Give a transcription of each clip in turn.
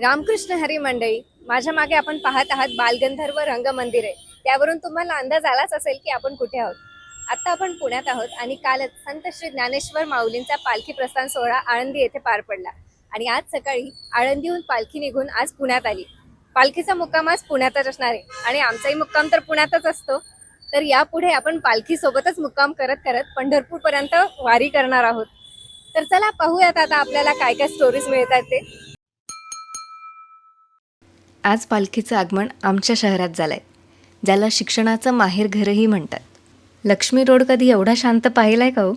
रामकृष्ण हरी मंडळी माझ्या मागे आपण पाहत आहात बालगंधर्व रंगमंदिर आहे. त्यावरून तुम्हाला अंदाज आलाच असेल की आपण कुठे आहोत. आता आपण पुण्यात आहोत आणि कालच संत श्री ज्ञानेश्वर माऊलींचा पालखी प्रस्थान सोहळा आळंदी येथे पार पडला. आणि आज सकाळी आळंदीहून पालखी निघून आज पुण्यात आली. पालखीचा मुक्काम आज पुण्यातच असणार आहे. आणि आमचाही मुक्काम तर पुण्यातच असतो. तर यापुढे आपण पालखी सोबतच मुक्काम करत करत पंढरपूरपर्यंत वारी करणार आहोत. तर चला पाहूयात आता आपल्याला काय काय स्टोरीज मिळतात ते. आज पालखीचं आगमन आमच्या शहरात झालं आहे ज्याला शिक्षणाचं माहेर घरही म्हणतात. लक्ष्मी रोड कधी एवढा शांत पाहिलाय का हो?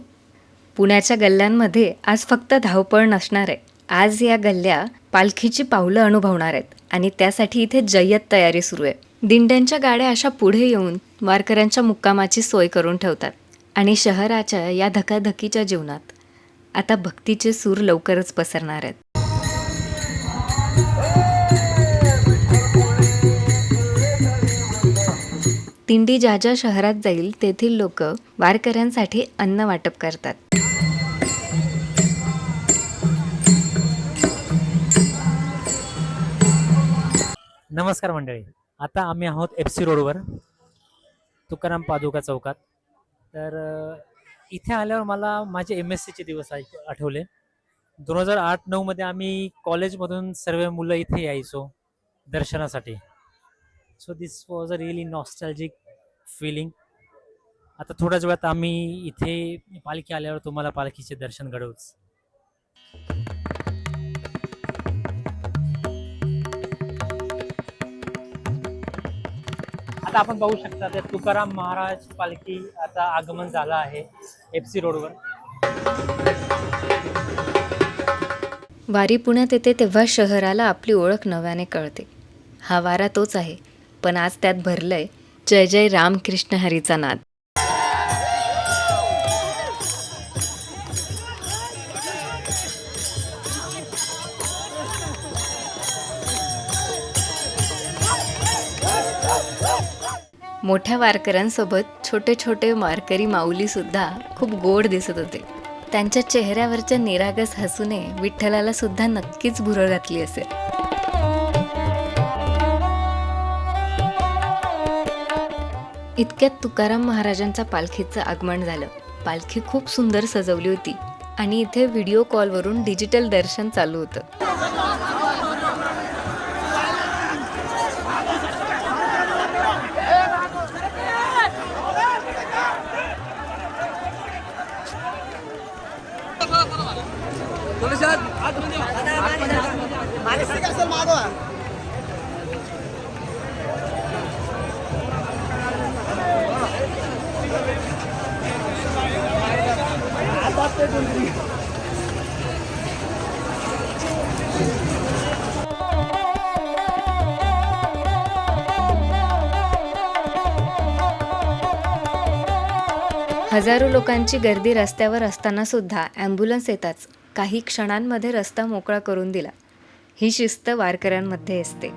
पुण्याच्या गल्ल्यांमध्ये आज फक्त धावपळ नसणार आहे. आज या गल्ल्या पालखीची पावलं अनुभवणार आहेत आणि त्यासाठी इथे जय्यत तयारी सुरू आहे. दिंड्यांच्या गाड्या अशा पुढे येऊन वारकऱ्यांच्या मुक्कामाची सोय करून ठेवतात आणि शहराच्या या धकाधकीच्या जीवनात आता भक्तीचे सूर लवकरच पसरणार आहेत. दिंडी ज्या ज्या शहरात जाईल तेथील लोक वारकऱ्यांसाठी अन्न वाटप करतात. नमस्कार मंडळी. आता आम्ही आहोत एफ सी रोडवर तुकाराम पादुका चौकात. तर इथे आल्यावर मला माझे एम एस सीचे दिवस आठवले. दोन हजार आठ नऊमध्ये आम्ही कॉलेजमधून सर्व मुलं इथे यायचो दर्शनासाठी. So this was a really nostalgic feeling आता थोड्याच वेळात आम्ही इथे पालखी आल्यावर तुम्हाला पालखीचे दर्शन घडवूच. आता आपण पाहू शकता ते तुकाराम महाराज पालखी आता आगमन झालं आहे एफ सी रोडवर वारी पुण्यात येते तेव्हा शहराला आपली ओळख नव्याने कळते. हा वारा तोच आहे पण आज त्यात भरलंय जय जय रामकृष्ण हरीचा नाद. मोठ्या वारकऱ्यांसोबत छोटे छोटे वारकरी माऊली सुद्धा खूप गोड दिसत होते. त्यांच्या चेहऱ्यावरच्या निरागस हसूने विठ्ठलाला सुद्धा नक्कीच भुरळ घातली असेल. इतक्यात तुकाराम महाराजांच्या पालखीचं आगमन झालं पालखी खूप सुंदर सजवली होती आणि इथे व्हिडिओ कॉलवरून डिजिटल दर्शन चालू होतं हजारो लोकांची गर्दी रस्त्यावर असताना सुद्धा ॲम्ब्युलन्स येताच काही क्षणांमध्ये रस्ता मोकळा करून दिला. ही शिस्त वारकऱ्यांमध्ये असते.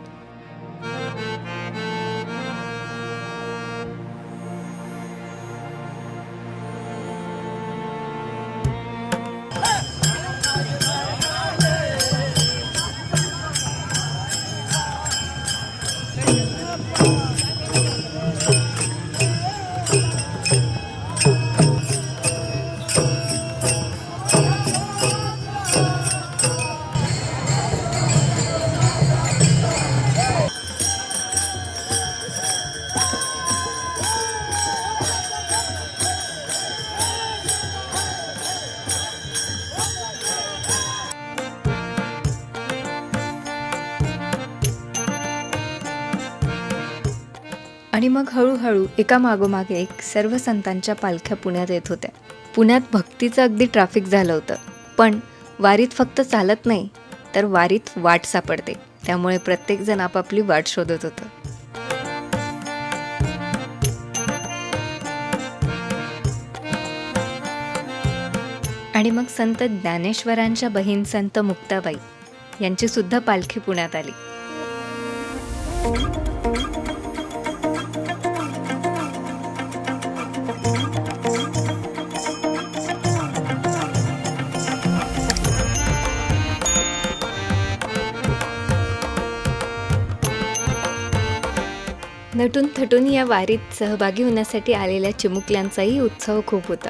आणि मग हळूहळू एका मागोमागे एक सर्व संतांच्या पालख्या पुण्यात येत होत्या. पुण्यात भक्तीचं अगदी ट्रॅफिक झालं होतं. पण वारीत फक्त चालत नाही तर वारीत वाट सापडते. त्यामुळे प्रत्येकजण आपापली वाट शोधत होतं. आणि मग संत ज्ञानेश्वरांच्या बहीण संत मुक्ताबाई यांची सुद्धा पालखी पुण्यात आली. नटून थटून या वारीत सहभागी होण्यासाठी आलेल्या चिमुकल्यांचाही उत्सव खूप होता.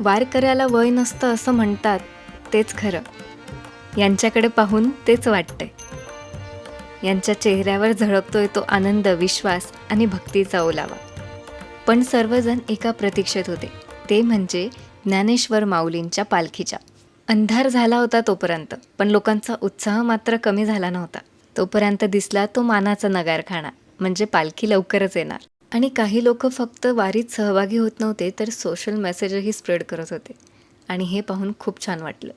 वारकऱ्याला वय नसतं असं म्हणतात तेच खरं. यांच्याकडे पाहून तेच वाटतंय. यांच्या चेहऱ्यावर झळकतोय तो आनंद विश्वास आणि भक्तीचा ओलावा. पण सर्वजण एका प्रतीक्षेत होते. ते म्हणजे ज्ञानेश्वर माऊलींच्या पालखीच्या. अंधार झाला होता तोपर्यंत पण लोकांचा उत्साह मात्र कमी झाला नव्हता. तोपर्यंत दिसला तो मानाचा नगारखाना म्हणजे पालखी लवकरच येणार. आणि काही लोक फक्त वारीत सहभागी होत नव्हते तर सोशल मेसेजही स्प्रेड करत होते. आणि हे पाहून खूप छान वाटलं.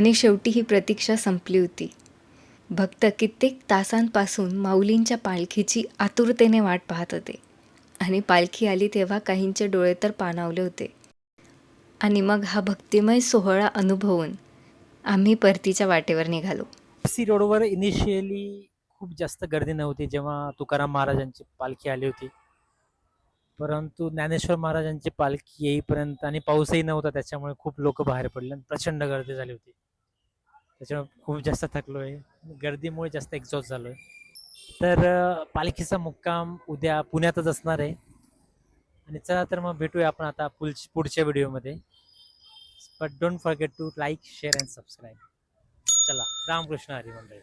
आणि शेवटी ही प्रतीक्षा संपली होती. भक्त कित्येक तासांपासून माऊलींच्या पालखीची आतुरतेने वाट पाहत होते आणि पालखी आली तेव्हा काहींचे डोळे तर पाणावले होते. आणि मग हा भक्तिमय सोहळा अनुभवून आम्ही परतीच्या वाटेवर निघालो. सी रोडवर इनिशियली खूप जास्त गर्दी नव्हती जेव्हा तुकाराम महाराजांची पालखी आली होती. परंतु ज्ञानेश्वर महाराजांची पालखी येईपर्यंत आणि पाऊसही नव्हता त्याच्यामुळे खूप लोक बाहेर पडले आणि प्रचंड गर्दी झाली होती. त्याच्यामुळे खूप जास्त थकलो आहे गर्दीमुळे जास्त एक्झॉस्ट झालो आहे तर पालखीचा मुक्काम उद्या पुण्यातच असणार आहे. आणि चला तर मग भेटूया आपण आता पुल पुढच्या व्हिडिओमध्ये. But don't forget to like share and subscribe चला रामकृष्ण हरी मंडळी.